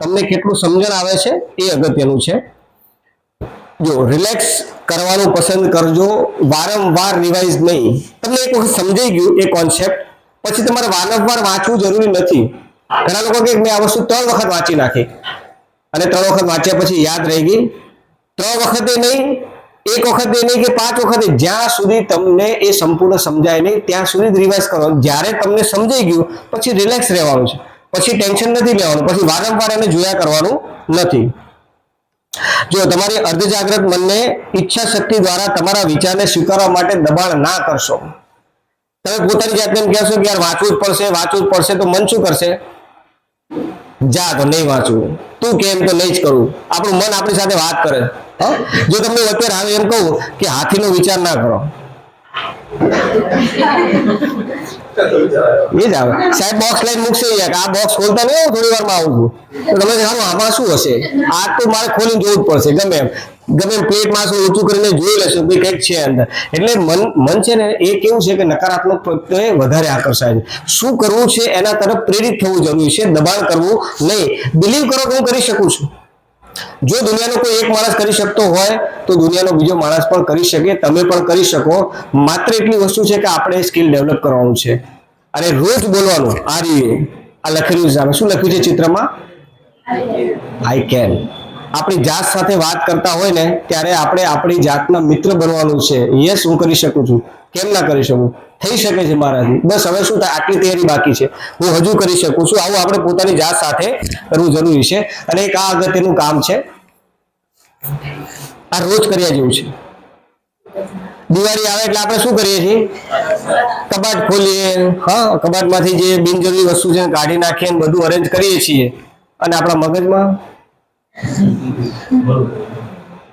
તમને કેટલું સમજણ આવે છે એ અગત્યનું છે. જો રિલેક્સ કરવાનું પસંદ કરજો. વારંવાર રિવાઇઝ નહીં. તમને એક વખત સમજાઈ ગયું એ કોન્સેપ્ટ પછી તમારે વારંવાર વાંચવું જરૂરી નથી. ઘણા લોકો કે મેં આ વસ્તુ ત્રણ વખત વાંચી નાખી. અને ત્રણ વખત વાંચ્યા પછી યાદ રહી ગઈ. ત્રણ વખતે નહીં, એક વખતે નહીં કે પાંચ વખતે. જ્યાં સુધી તમને એ સંપૂર્ણ સમજાય નહીં, ત્યાં સુધી રિવાઇઝ કરવાનું. જ્યારે તમને સમજાઈ ગયું, પછી રિલેક્સ રહેવાનું છે. પછી ટેન્શન નથી લેવાનું. પછી વારંવાર એને જોયા કરવાનું નથી. જો તમારી અર્ધજાગ્રત મનને ઈચ્છા શક્તિ દ્વારા તમારા વિચારને સ્વીકારવા માટે દબાણ ના કરશો. તમે પોતાની જાતને એમ કહેશો કે યાર વાંચવું જ પડશે, વાંચવું જ પડશે, તો મન શું કરશે? જા તો નહીં વાંચવું. તું કેમ તો નહીં જ કરું. આપણું મન આપણી સાથે વાત કરે. જો તમને અત્યારે આવે એમ કહું કે હાથીનો વિચાર ના કરો. એ સાહેબ બોક્સ લઈને મૂકશે કે આ બોક્સ ખોલતા નહીં હું થોડી વારમાં આવું છું. તમે જાણો, આમાં શું હશે? આ તો મારે ખોલીને જોવું પડશે. ગમે એમ. ગમે પ્લેટ માસો ઊંચું કરીને જોઈ લેશો કે કંઈક છે અંદર. એટલે મન મન છે ને, એ કેવું છે કે નકારાત્મક પ્રત્યે વધારે આકર્ષાય છે. શું કરવું છે એના તરફ પ્રેરિત થવું જરૂરી છે. દબાણ કરવું નહીં. બિલીવ કરો કે હું કરી શકું છું. જો દુનિયાનો કોઈ એક માણસ કરી શકતો હોય, તો દુનિયાનો બીજો માણસ પણ કરી શકે, તમે પણ કરી શકો. માત્ર એટલી વસ્તુ છે કે આપણે સ્કિલ ડેવલપ કરવાનું છે. અને રોજ બોલવાનું. આ રીતે આ લખેલું આમાં. શું લખ્યું છે ચિત્રમાં? આઈ કેન આપણી જાત સાથે વાત કરતા હોય ને, ત્યારે આપણે આપણી જાતના મિત્ર બનવાનું છે. યસ હું કરી શકું છું. કેમ ના કરી શકું? થઈ શકે છે મારાથી. બસ હવે શું થાય? આટલી તૈયારી બાકી છે. હું હજુ કરી શકું છું. આવું આપણે પોતાની જાત સાથે કરવું જરૂરી છે. અને એક આ અગત્યનું કામ છે. આ રોજ કર્યા જેવું છે. દિવાળી આવે એટલે આપણે શું કરીએ છીએ? કબાટ ખોલીએ. હા, કબાટમાંથી જે બિનજરૂરી વસ્તુ છે કાઢી નાખીએ બધું અરેન્જ કરીએ છીએ. અને આપણા મગજમાં?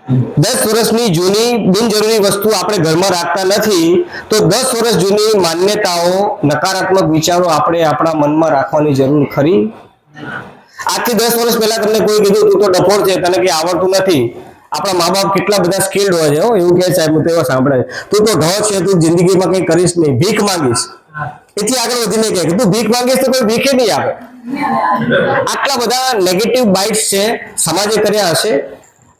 દસ વર્ષની જૂની બિનજરૂરી વસ્તુ આપણે ઘરમાં રાખતા નથી, તો દસ વર્ષ જૂની માન્યતાઓ, નકારાત્મક વિચારો આપણે આપણા મનમાં રાખવાની જરૂર ખરી? આજથી દસ વર્ષ પહેલા તમને કોઈ કીધું તું તો ડફોર છે, તને કઈ આવડતું નથી. આપણા મા બાપ કેટલા બધા સ્કિલ્ડ હોય છે, હો, એવું કહે સાહેબ તેઓ સાંભળે તું તો ઢો છે, તું જિંદગીમાં કંઈ કરીશ નહીં, ભીખ માંગીશ. એટલી આગળ વધીને કહે કે, તું ભીખ માંગીશ તો કોઈ ભીખે નહીં આવે. આટલા બધા નેગેટિવ બાઇટ્સ છે, સમાજે કર્યા હશે?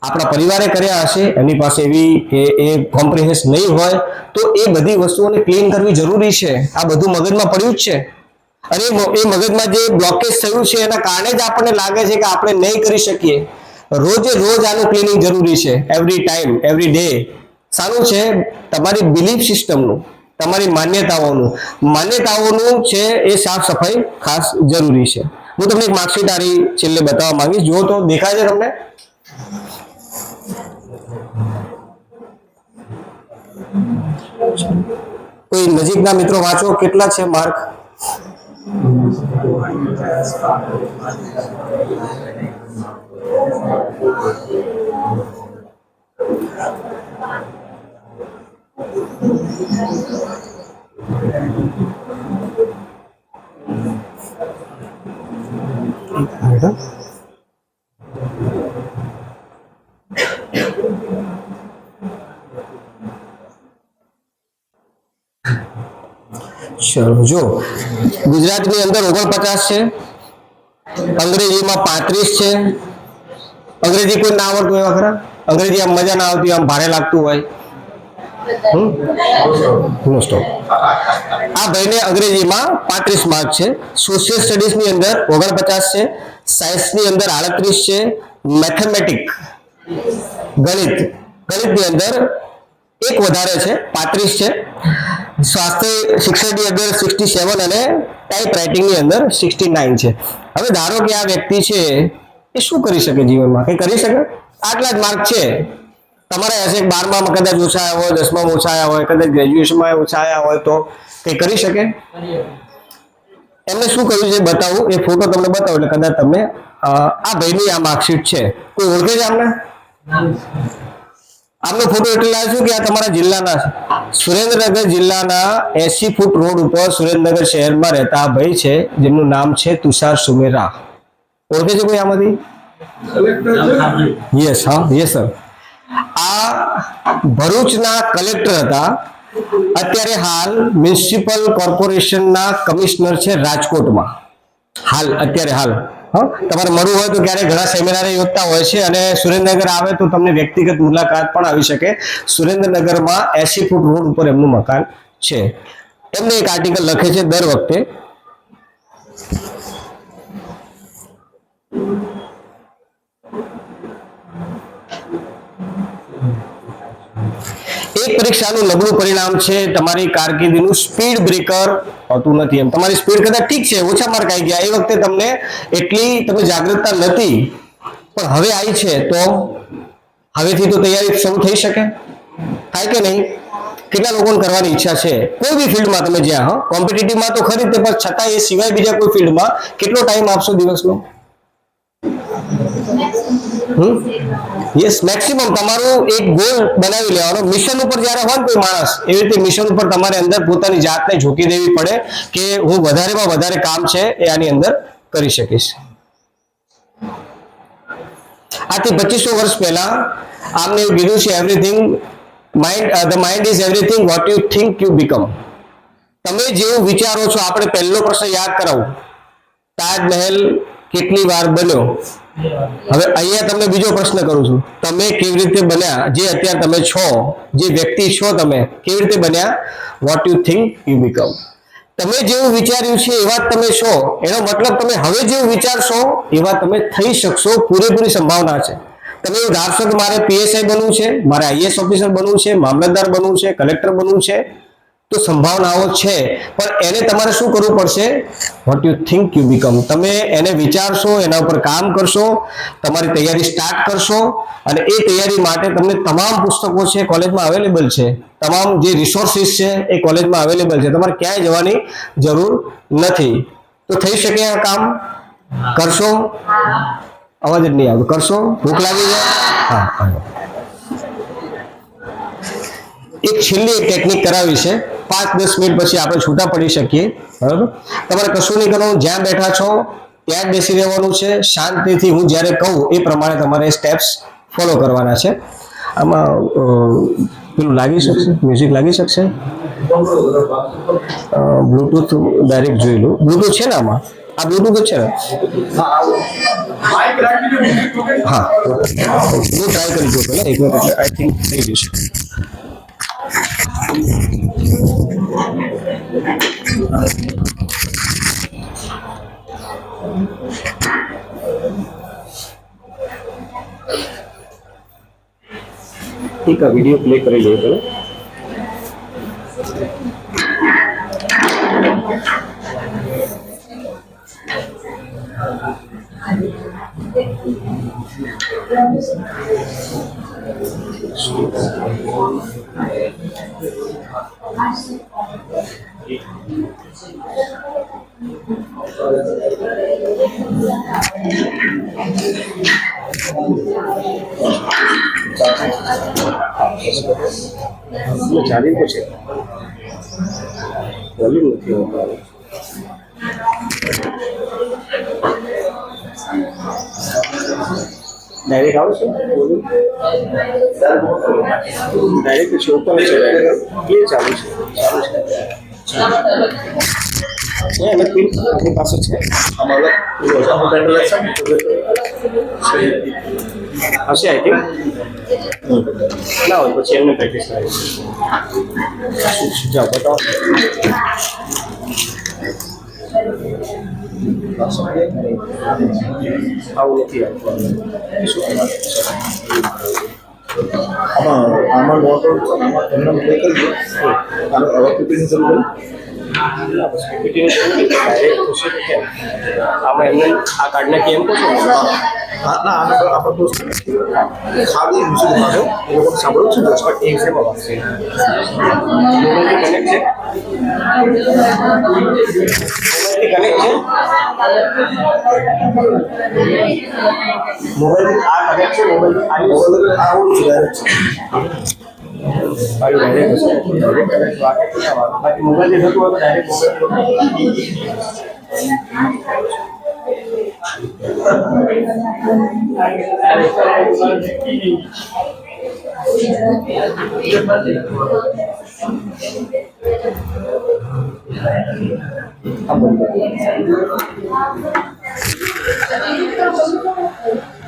આપણા પરિવારે કર્યા હશે એની પાસે એવી એ એ કોમ્પ્રિહેન્સ નહીં હોય, તો એ બધી વસ્તુઓને ક્લીન કરવી જરૂરી છે. આ બધું મગજમાં પડ્યું જ છે. અને એ મગજમાં જે બ્લોકેજ થયું છે, એના કારણે જ આપણને લાગે છે કે આપણે નહીં કરી શકીએ. રોજે રોજ આનું ક્લિનિંગ જરૂરી છે. એવરી ટાઈમ એવરી ડે સારું છે, તમારી બિલીફ સિસ્ટમનું તમારી માન્યતાઓનું. માન્યતાઓનું છે એ સાફ સફાઈ ખાસ જરૂરી છે. હું તમને એક માર્કશીટ આરી છેલ્લે બતાવવા માંગીશ. જો તો દેખાય છે તમને? કોઈ નજીકના મિત્રો વાંચો કેટલા છે માર્ક ચલો જો, ગુજરાતની અંદર ઓગણપચાસ છે, અંગ્રેજીમાં પાંત્રીસ છે. અંગ્રેજી કોઈ ના આવડતું એવા ખરા અંગ્રેજી આમ મજા ના આવતી આમ ભારે લાગતું હોય. આ ભાઈને અંગ્રેજીમાં પાંત્રીસ માર્ક છે. સોશિયલ સ્ટડીઝની અંદર ઓગણપચાસ છે. સાયન્સની અંદર આડત્રીસ છે. મેથેમેટિક ગણિત, ગણિતની અંદર એક વધારે છે, પાંત્રીસ છે. સ્વાસ્થ્ય શિક્ષણની અંદર સિક્સટી સેવન અને ટાઈપ રાઇટિંગની અંદર સિક્સટી નાઇન છે. હવે ધારો કે આ વ્યક્તિ છે, એ શું કરી શકે જીવનમાં? કંઈ કરી શકે? આટલા જ માર્ક છે. તમારે હશે કે બારમામાં કદાચ ઓછા આવ્યા હોય, દસમામાં ઓછા આવ્યા હોય, કદાચ ગ્રેજ્યુએશનમાં ઓછા આવ્યા હોય તો કંઈ કરી શકે? એમને શું કર્યું છે બતાવું? એ ફોટો તમને બતાવું એટલે કદાચ તમને આ ભાઈની આ માર્કશીટ છે. કોઈ ઓળખે છે આમને? આમનો ફોટો એટલે છું કે આ તમારા જિલ્લાના સુરેન્દ્રનગર જિલ્લાના એસી ફૂટ રોડ ઉપર સુરેન્દ્રનગર શહેરમાં રહેતા ભાઈ છે, જેમનું નામ છે તુષાર સુમેરા. ઓળખે છે કોઈ આમાંથી? યસ હા યસ સર આ ભરૂચના કલેક્ટર હતા. અત્યારે હાલ મ્યુનિસિપલ કોર્પોરેશનના કમિશનર છે રાજકોટમાં. હાલ, અત્યારે હાલ. તમારે મળવું હોય તો ક્યારે ઘણા સેમિનાર યોજતા હોય છે અને સુરેન્દ્રનગર આવે તો તમને વ્યક્તિગત મુલાકાત પણ આવી શકે. સુરેન્દ્રનગરમાં એસી ફૂટ રોડ ઉપર એમનું મકાન છે. એમને એક આર્ટિકલ લખે છે દર વખતે. પરીક્ષાનું નબળું પરિણામ છે, તમારી કારકિર્દીનું સ્પીડ બ્રેકર હોતું નથી એમ. તમારી સ્પીડ કદાચ ઠીક છે, ઓછા માર્ક આવી ગયા. એ વખતે તમને એટલી તમે જાગૃતતા નથી. પણ હવે આવી છે, તો હવેથી તો તૈયારી શરૂ થઈ શકે? થાય કે નહીં? કેટલા લોકોને કરવાની ઈચ્છા છે? કોઈ બી ફિલ્ડમાં તમે જ્યાં, હા કોમ્પિટિટિવમાં તો ખરી તે પણ છતાં એ સિવાય બીજા કોઈ ફિલ્ડમાં કેટલો ટાઈમ આપશો દિવસનો? યસ મેક્સિમમ તમારું એક ગોલ બનાવી લેવાનો. મિશન ઉપર જ્યારે હોય કોઈ માણસ, એવી રીતે મિશન ઉપર તમારે અંદર પોતાની જાતને ઝૂકી દેવી પડે કે હું વધારેમાં વધારે કામ છે એ આની અંદર કરી શકીશ. આથી પચીસો વર્ષ પહેલા આમને એવું કીધું છે everything mind the mind is everything what you think you become તમે જેવું વિચારો છો, આપણે પહેલો પ્રશ્ન યાદ કરાવું. તાજમહેલ કેટલી વાર બન્યો? હવે અહીંયા તમને બીજો પ્રશ્ન કરું છું. તમે કેવી રીતે બન્યા? જે અત્યારે તમે છો, જે વ્યક્તિ છો તમે, કેવી રીતે બન્યા? What you think you become તમે જેવું વિચાર્યું છે એવા તમે છો, એનો મતલબ તમે હવે જેવું વિચારશો એવા તમે થઈ શકશો, પૂરેપૂરી સંભાવના છે. તમે એવું ધારશો કે મારે પીએસઆઈ બનવું છે, મારે આઈએસ ઓફિસર બનવું છે, મામલતદાર બનવું છે કલેક્ટર બનવું છે તો સંભાવનાઓ છે. પણ એને તમારે શું કરવું પડશે? What you think you become તમે એને વિચારશો, એના ઉપર કામ કરશો, તમારી તૈયારી સ્ટાર્ટ કરશો અને એ તૈયારી માટે તમને તમામ પુસ્તકો છે કોલેજમાં અવેલેબલ છે. તમામ જે રિસોર્સિસ છે એ કોલેજમાં અવેલેબલ છે. તમારે ક્યાંય જવાની જરૂર નથી. તો થઈ શકે આ કામ? કરશો? અવાજ જ નહીં આવતો. કરશો? ભૂખ લાગી જાય હા હા. એક છેલ્લી એક ટેકનિક કરાવી છે. પાંચ, દસ મિનિટ પછી આપણે છૂટા પડી શકીએ, બરાબર? તમારે કશું નહીં કરવાનું, જ્યાં બેઠા છો, ત્યાં જ બેસી રહેવાનું છે. શાંતિથી હું જ્યારે કહું, એ પ્રમાણે તમારે સ્ટેપ્સ ફોલો કરવાના છે. આમાં પેલું લાગી શકશે? મ્યુઝિક લાગી શકશે? બ્લૂટૂથ ડાયરેક્ટ જોઈ લો. બ્લૂટૂથ છે ને આમાં? આ બ્લૂટૂથ છે ને? હા. હું ટ્રાય કરી જોઉં પહેલાં, એક વખત આઈ થિંક થઈ જશે. એક આ વીડિયો પ્લે કરી લઈએ પહેલાં ચાલી તો છે વોલ્યુમ નથી આવતું. ડાયરેક્ટ આવશે ડાયરેક્ટ શો પર છે એ ચાલુ છે ચાલુ છે. એમ પિન આપણી પાસે છે. અમારો અલગ હશે આઈ થિંક ના હોય પછી એમને પ્રેક્ટિસ થાય. જાઓ બતાવો. આવું નથી આવતું શું આમાં આમાં નોટ આમાં એમને પ્લે કરી દો આનો હવે પીપીની જરૂર આમાં એમને આ કાર્ડને કેમ કહો છો હા ના આને તો આપણે દોસ્ત ખાલી મ્યુઝિક માટે એ લોકોને સાંભળવું છે દોસ્ત એ વિશે બાબત છે મોબાઈલથી કનેક્ટ છે છે. મોબાઈલ આ કનેક્ટ છે મોબાઈલ આ મોબાઈલ આવું છે ડાયરેક્ટ છે ડાયરેક્ટ બાકી થતું હોય તો મોબાઈલ આ બંધ કરો.